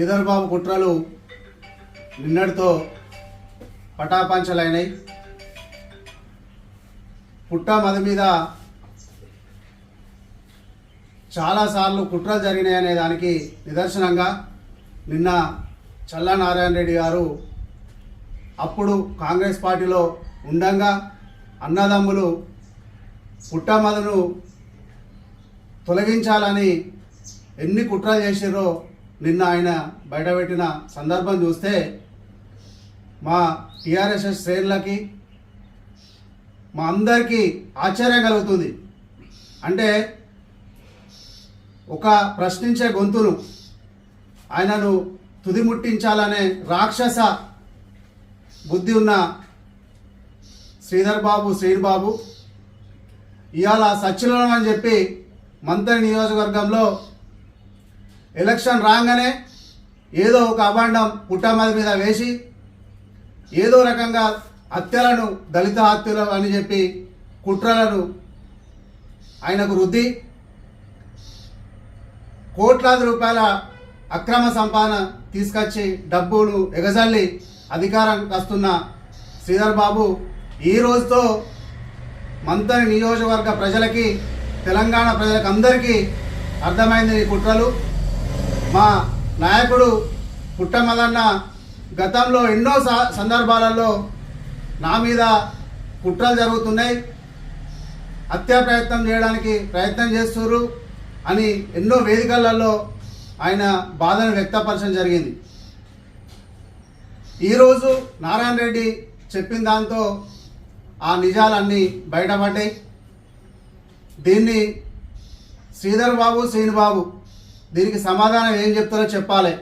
శ్రీధర్ బాబు కుట్రలు నిన్నటితో పటాపంచలైనాయి పుట్ట మది మీద చాలాసార్లు కుట్రలు జరిగినాయి అనే దానికి నిదర్శనంగా నిన్న చల్లనారాయణ రెడ్డి గారు అప్పుడు కాంగ్రెస్ పార్టీలో ఉండంగా అన్నదమ్ములు పుట్టమదను తొలగించాలని ఎన్ని కుట్రలు చేసిరో నిన్న ఆయన బయటపెట్టిన సందర్భం చూస్తే మా టీఆర్ఎస్ఎస్ శ్రేణులకి మా అందరికీ ఆశ్చర్యం కలుగుతుంది. అంటే ఒక ప్రశ్నించే గొంతును ఆయనను తుదిముట్టించాలనే రాక్షస బుద్ధి ఉన్న శ్రీధర్ బాబు శ్రీనుబాబు ఇవాళ సచ్చిలం అని చెప్పి మంత్రి నియోజకవర్గంలో ఎలక్షన్ రాగానే ఏదో ఒక అభాండం పుట్టమది మీద వేసి ఏదో రకంగా హత్యలను దళిత హత్యలు అని చెప్పి కుట్రలను ఆయనకు రుద్ది కోట్లాది రూపాయల అక్రమ సంపాదన తీసుకొచ్చి డబ్బులు ఎగజల్లి అధికారం వస్తున్న శ్రీధర్ బాబు ఈ రోజుతో మంతని నియోజకవర్గ ప్రజలకి తెలంగాణ ప్రజలకు అందరికీ అర్థమైంది ఈ కుట్రలు. మా నాయకుడు పుట్టమదన్న గతంలో ఎన్నో సందర్భాలలో నా మీద కుట్రలు జరుగుతున్నాయి. హత్యా ప్రయత్నం చేయడానికి ప్రయత్నం చేస్తున్నారు అని ఎన్నో వేదికలలో ఆయన బాధను వ్యక్తపరచడం జరిగింది. ఈరోజు నారాయణ రెడ్డి చెప్పిన దాంతో ఆ నిజాలన్నీ బయటపడ్డాయి. దీన్ని శ్రీధర్ బాబు శ్రీను బాబు దీనికి సమాధానం ఏం చెప్తారో చెప్పాలి.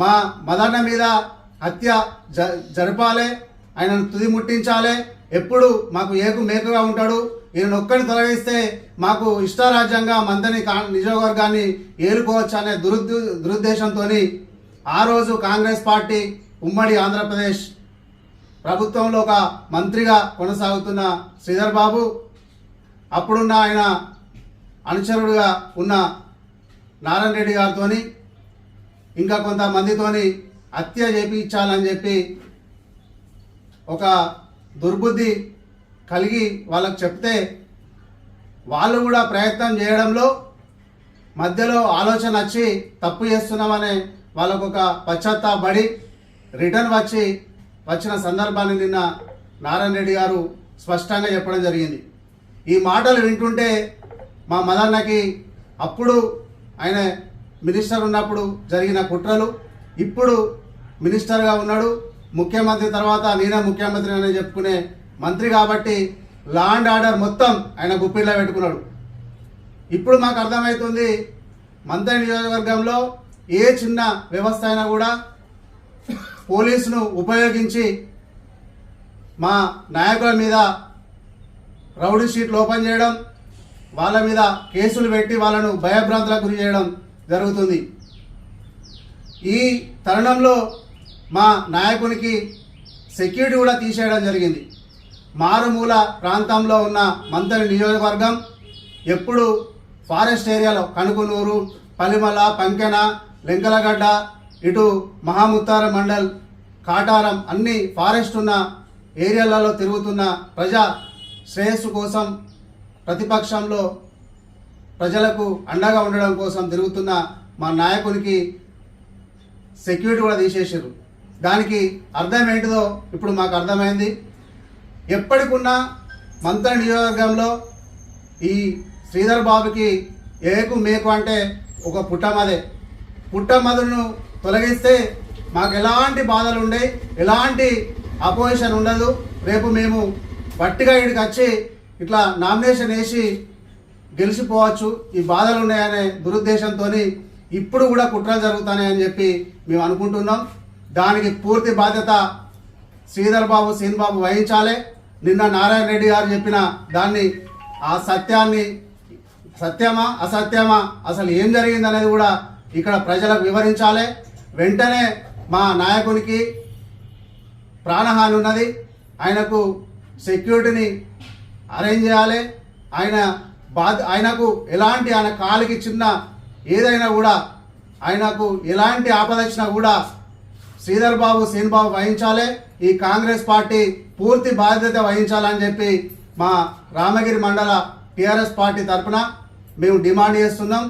మా మదన్న మీద హత్య జ జరపాలి ఆయనను తుది ముట్టించాలి. ఎప్పుడు మాకు ఏకు మేకుగా ఉంటాడు. ఈయన ఒక్కడిని తొలగిస్తే మాకు ఇష్టారాజ్యంగా మందని కా నియోజకవర్గాన్ని ఏలుకోవచ్చు అనే దురుద్దు దురుద్దేశంతో ఆ రోజు కాంగ్రెస్ పార్టీ ఉమ్మడి ఆంధ్రప్రదేశ్ ప్రభుత్వంలో ఒక మంత్రిగా కొనసాగుతున్న శ్రీధర్ బాబు. అప్పుడున్న ఆయన అనుచరుడుగా ఉన్న నారాయణ రెడ్డి గారితో ఇంకా కొంతమందితోని హత్య చేపించాలని చెప్పి ఒక దుర్బుద్ధి కలిగి వాళ్ళకు చెప్తే వాళ్ళు కూడా ప్రయత్నం చేయడంలో మధ్యలో ఆలోచన వచ్చి తప్పు చేస్తున్నామనే వాళ్ళకు ఒక పశ్చాత్తాపడి రిటర్న్ వచ్చి వచ్చిన సందర్భాన్ని నిన్న నారాయణ రెడ్డి గారు స్పష్టంగా చెప్పడం జరిగింది. ఈ మాటలు వింటుంటే మా మదన్నకి అప్పుడు ఆయన మినిస్టర్ ఉన్నప్పుడు జరిగిన కుట్రలు ఇప్పుడు మినిస్టర్గా ఉన్నాడు. ముఖ్యమంత్రి తర్వాత నేనే ముఖ్యమంత్రి అని చెప్పుకునే మంత్రి కాబట్టి లాండ్ ఆర్డర్ మొత్తం ఆయన గుప్పిట్లో పెట్టుకున్నాడు. ఇప్పుడు మాకు అర్థమవుతుంది మంత్రి నియోజకవర్గంలో ఏ చిన్న వ్యవస్థ అయినా కూడా పోలీసును ఉపయోగించి మా నాయకుల మీద రౌడీ షీట్లు ఓపెన్ చేయడం వాళ్ళ మీద కేసులు పెట్టి వాళ్ళను భయభ్రాంతులకు గురి చేయడం జరుగుతుంది. ఈ తరుణంలో మా నాయకునికి సెక్యూరిటీ కూడా తీసేయడం జరిగింది. మారుమూల ప్రాంతంలో ఉన్న మంత్రి నియోజకవర్గం ఎప్పుడు ఫారెస్ట్ ఏరియాలో కనుకునూరు పలిమల పంకెన లెంకలగడ్డ ఇటు మహాముత్తార మండల్ కాటారం అన్ని ఫారెస్ట్ ఉన్న ఏరియాలలో తిరుగుతున్న ప్రజా శ్రేయస్సు కోసం ప్రతిపక్షంలో ప్రజలకు అండగా ఉండడం కోసం తిరుగుతున్న మా నాయకునికి సెక్యూరిటీ కూడా తీసేసారు దానికి అర్థం ఏంటిదో ఇప్పుడు మాకు అర్థమైంది. ఎప్పటికున్నా మంత్ర నియోజకవర్గంలో ఈ శ్రీధర్ బాబుకి ఏకు మేకు అంటే ఒక పుట్టమదే పుట్టమదును తొలగిస్తే మాకు ఎలాంటి బాధలు ఉండవు ఎలాంటి అపోజిషన్ ఉండదు. రేపు మేము పట్టిగా ఇక్కడికి వచ్చి ఇట్లా నామినేషన్ వేసి గెలిచిపోవచ్చు. ఈ బాధలు ఉన్నాయనే దురుద్దేశంతో ఇప్పుడు కూడా కుట్రలు జరుగుతున్నాయని చెప్పి మేము అనుకుంటున్నాం. దానికి పూర్తి బాధ్యత శ్రీధర్ బాబు సీన్ బాబు వహించాలి. నిన్న నారాయణ రెడ్డి గారు చెప్పిన దాన్ని ఆ సత్యాన్ని సత్యమా అసత్యమా అసలు ఏం జరిగిందనేది కూడా ఇక్కడ ప్రజలకు వివరించాలి. వెంటనే మా నాయకునికి ప్రాణహాని ఉన్నది. ఆయనకు సెక్యూరిటీని అరేంజ్ చేయాలి. ఆయన బాధ ఆయనకు ఎలాంటి ఆయన కాలికి చిన్న ఏదైనా కూడా ఆయనకు ఎలాంటి ఆపద వచ్చినా కూడా శ్రీధర్ బాబు సీన్ బాబు వహించాలి. ఈ కాంగ్రెస్ పార్టీ పూర్తి బాధ్యత వహించాలని చెప్పి మా రామగిరి మండల టీఆర్ఎస్ పార్టీ తరఫున మేము డిమాండ్ చేస్తున్నాం.